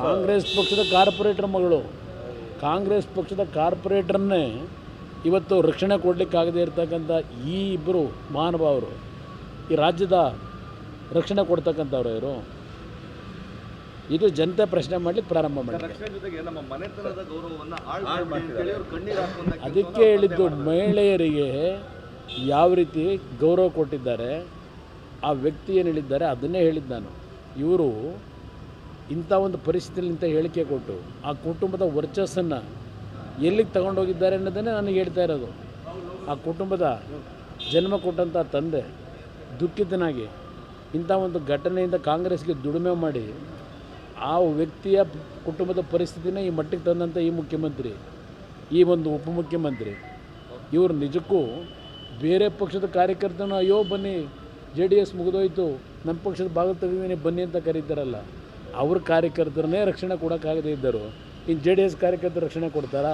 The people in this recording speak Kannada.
ಕಾಂಗ್ರೆಸ್ ಪಕ್ಷದ ಕಾರ್ಪೊರೇಟರ್ ಮಗಳು. ಕಾಂಗ್ರೆಸ್ ಪಕ್ಷದ ಕಾರ್ಪೊರೇಟರ್ನೇ ಇವತ್ತು ರಕ್ಷಣೆ ಕೊಡಲಿಕ್ಕಾಗದೇ ಇರತಕ್ಕಂಥ ಈ ಇಬ್ಬರು ಮಹಾನುಭಾವರು ಈ ರಾಜ್ಯದ ರಕ್ಷಣೆ ಕೊಡ್ತಕ್ಕಂಥವ್ರು ಇವರು. ಇದು ಜನತೆ ಪ್ರಶ್ನೆ ಮಾಡಲಿಕ್ಕೆ ಪ್ರಾರಂಭ ಮಾಡಿ ರಕ್ಷಣೆ ಜೊತೆಗೆ ನಮ್ಮ ಮನೆತನದ ಗೌರವವನ್ನ ಹಾಳು ಮಾಡ್ಬಿಡಿ ಅಂತೇಳಿ ಅವ್ರು ಕಣ್ಣೀರು ಹಾಕುವಂತ ಅದಕ್ಕೆ ಹೇಳಿದ್ದು ಮಹಿಳೆಯರಿಗೆ ಯಾವ ರೀತಿ ಗೌರವ ಕೊಟ್ಟಿದ್ದಾರೆ ಆ ವ್ಯಕ್ತಿ ಏನು ಹೇಳಿದ್ದಾರೆ ಅದನ್ನೇ ಹೇಳಿದ್ದು ನಾನು. ಇವರು ಇಂಥ ಒಂದು ಪರಿಸ್ಥಿತಿಯಲ್ಲಿ ಇಂಥ ಹೇಳಿಕೆ ಕೊಟ್ಟು ಆ ಕುಟುಂಬದ ವರ್ಚಸ್ಸನ್ನು ಎಲ್ಲಿಗೆ ತಗೊಂಡೋಗಿದ್ದಾರೆ ಅನ್ನೋದನ್ನೇ ನನಗೆ ಹೇಳ್ತಾ ಇರೋದು. ಆ ಕುಟುಂಬದ ಜನ್ಮ ಕೊಟ್ಟಂಥ ತಂದೆ ದುಃಖಿತನಾಗಿ ಇಂಥ ಒಂದು ಘಟನೆಯಿಂದ ಕಾಂಗ್ರೆಸ್ಗೆ ದುಡಿಮೆ ಮಾಡಿ ಆ ವ್ಯಕ್ತಿಯ ಕುಟುಂಬದ ಪರಿಸ್ಥಿತಿನ ಈ ಮಟ್ಟಿಗೆ ತಂದಂಥ ಈ ಮುಖ್ಯಮಂತ್ರಿ, ಈ ಒಂದು ಉಪಮುಖ್ಯಮಂತ್ರಿ, ಇವರು ನಿಜಕ್ಕೂ ಬೇರೆ ಪಕ್ಷದ ಕಾರ್ಯಕರ್ತನ ಅಯ್ಯೋ ಬನ್ನಿ ಜೆ ಡಿ ಎಸ್ ಮುಗಿದೋಯ್ತು, ನಮ್ಮ ಪಕ್ಷದ ಭಾಗ ತೆಗೆದೀನಿ ಬನ್ನಿ ಅಂತ ಕರೀತಾರಲ್ಲ. ಅವ್ರ ಕಾರ್ಯಕರ್ತರನ್ನೇ ರಕ್ಷಣೆ ಕೊಡೋಕ್ಕಾಗದೇ ಇದ್ದರು ಇನ್ನು ಜೆ ಡಿ ಎಸ್ ಕಾರ್ಯಕರ್ತರು ರಕ್ಷಣೆ ಕೊಡ್ತಾರಾ?